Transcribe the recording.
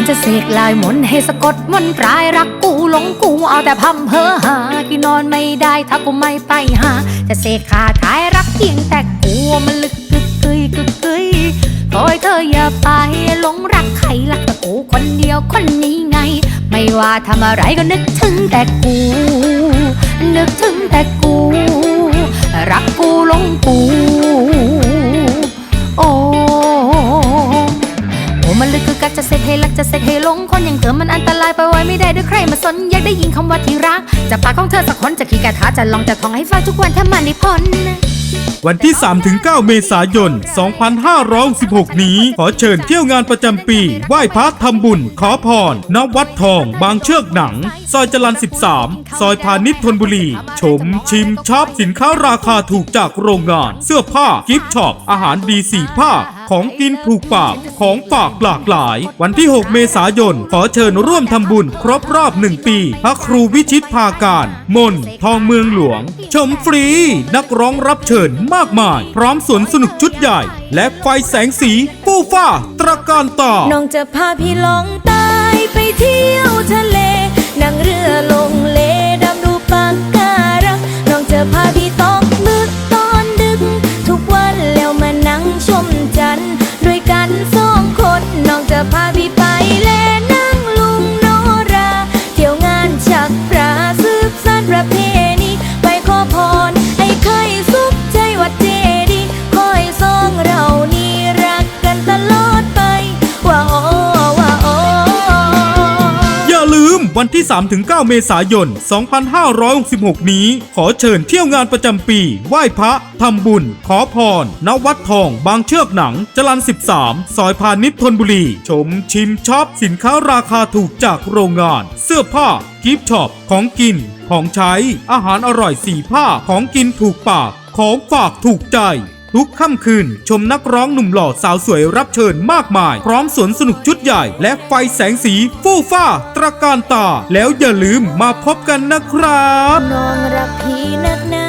ฉันจะเสกลายมนให้สะกดมนปลายรักกูหลงกูเอาแต่พำเพอหากินนอนไม่ได้ถ้ากูไม่ไปหา จะเสกคาถายรักเพียงแต่กูมันลึกกึกกึยกึกกึยขอให้เธออย่าไปหลงรักใครรักแต่กูคนเดียวคนนี้ไง ไม่ว่าทำอะไรก็นึกถึงแต่กู นึกถึงแต่กู รักจะเสกให้รักจะเสกให้ลงคนอย่างเธอมันอันตรายไปไว้ไม่ได้ด้วยใครมาสนอยากได้ยินคำว่าที่รักจากปากของเธอสักคนจะขี่กระทาจะลองจะท่องให้ฟังทุกวันถ้ามันได้พ้นวันที่ 3-9 เมษายน 2516 นี้ ขอเชิญเที่ยวงานประจำปี ไหว้พระทำบุญ ขอพร ณ วัดทอง บางเชือกหนัง ซอยจรัน 13 ซอยพาณิชย์ธนบุรี ชม ชิมช็อปสินค้าราคาถูกจากโรงงาน เสื้อผ้า กิฟต์ช็อป อาหารดีสีผ้า ของกินถูกปากของฝากหลากหลาย วันที่ 6 เมษายน ขอเชิญร่วมทำบุญครบรอบ 1 ปี พระครูวิชิตภาการ มนทองเมืองหลวง ชมฟรี นักร้องรับเชิญมากมาย พร้อมสวนสนุกชุดใหญ่ และไฟแสงสี ปูฟ้าตระการตาน้องจะพาพี่ลองใต วันที่ 3-9 เมษายน 2566 นี้ ขอเชิญเที่ยวงานประจำปี ไหว้พระทำบุญ ขอพร ณ วัดทอง บางเชือกหนัง จรัน 13 ซอยพาณิชย์ธนบุรี ชมชิมช็อปสินค้าราคาถูกจากโรงงาน เสื้อผ้ากิฟต์ช็อป ของกิน ของใช้ อาหารอร่อยสีผ้า ของกินถูกปาก ของฝากถูกใจ ทุกค่ำคืน ชมนักร้องหนุ่มหล่อสาวสวยรับเชิญมากมาย พร้อมสวนสนุกชุดใหญ่ และไฟแสงสีฟู่ฟ้า ตระการตา แล้วอย่าลืมมาพบกันนะครับ น้องรักพี่นักหนา